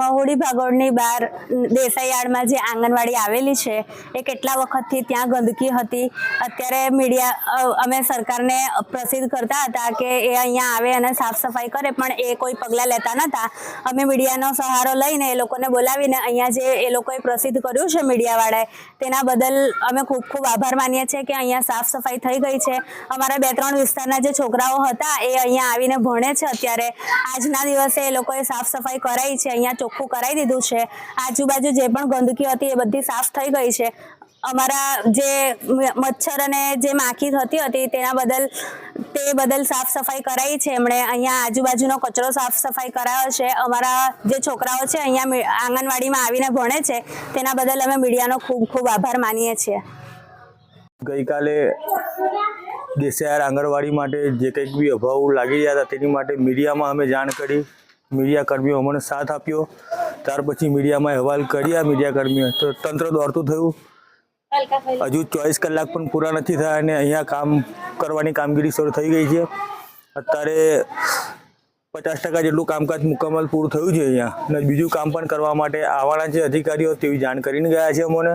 મહુડી ભાગોળની બહાર દેસાઈયાળમાં જે આંગણવાડી આવેલી છે, એ કેટલા વખતથી ત્યાં ગંદકી હતી? અત્યારે મીડિયા અમે સરકારને પ્રસિદ્ધ કરતા હતા કે એ અહીંયા આવે અને સાફ સફાઈ કરે, પણ એ કોઈ પગલાં લેતા નહોતા અમે મીડિયાનો સહારો લઈને એ લોકોને બોલાવીને અહીંયા જે એ લોકોએ પ્રસિદ્ધ કર્યું છે મીડિયાવાળાએ, તેના બદલ અમે ખૂબ ખૂબ આભાર માનીએ છીએ કે અહીંયા સાફ સફાઈ થઈ ગઈ છે. અમારા બે ત્રણ વિસ્તારના જે છોકરાઓ હતા, એ અહીંયા આવીને ભણે છે અત્યારે. આજના દિવસે એ લોકોએ સાફ સફાઈ કરાઈ છે, અહીંયા ચોખ્ખું કરાવી દીધું છે. આજુબાજુ જે પણ ગંદકી હતી એ બધી સાફ થઈ ગઈ છે. અમારા જે મચ્છર અને જે માખી થતી હતી તેના બદલ તે બદલ સાફ સફાઈ કરાઈ છે. એમણે અહીંયા આજુબાજુનો કચરો સાફ સફાઈ કરાયો છે. અમારા જે છોકરાઓ છે અહીંયા આંગણવાડીમાં આવીને ભણે છે. તેના બદલ અમે મીડિયાનો ખૂબ ખૂબ આભાર માનીએ છીએ. ગઈકાલે દેસાયાર આંગણવાડી માટે જે કંઈક બી અભાવ લાગી ગયા હતા તેની માટે મીડિયામાં અમે જાણ કરી. મીડિયા મને અમને સાથ આપ્યો. ત્યાર પછી મીડિયામાં અહેવાલ કર્યા મીડિયાકર્મીઓ તો તંત્ર દોડતું થયું. હજુ ચોવીસ કલાક પણ પૂરા નથી થયા અને અહીંયા કામ કરવાની કામગીરી શરૂ થઈ ગઈ છે. અત્યારે પચાસ ટકા જેટલું કામકાજ મુકમ્મલ પૂરું થયું છે અહીંયા. અને બીજું કામ પણ કરવા માટે આવવાના જે અધિકારીઓ તેવી જાણ કરીને ગયા છે અમને.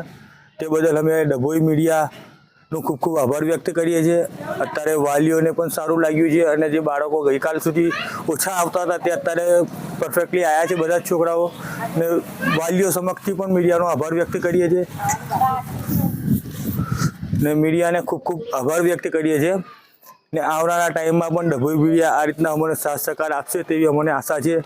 તે બદલ અમે ડભોઈ મીડિયાનો ખૂબ ખૂબ આભાર વ્યક્ત કરીએ છીએ. અત્યારે વાલીઓને પણ સારું લાગ્યું છે અને જે બાળકો ગઈકાલ સુધી ઓછા આવતા હતા તે અત્યારે પરફેક્ટલી આવ્યા છે બધા જ છોકરાઓ ને વાલીઓ સમક્ષથી પણ મીડિયાનો આભાર વ્યક્ત કરીએ છીએ. ને મીડિયાને ખૂબ ખૂબ આભાર વ્યક્ત કરીએ છીએ. ને આવનારા ટાઈમમાં પણ ડભોઈ મીડિયા આ રીતના અમને સાથ સહકાર આપશે તેવી અમને આશા છે.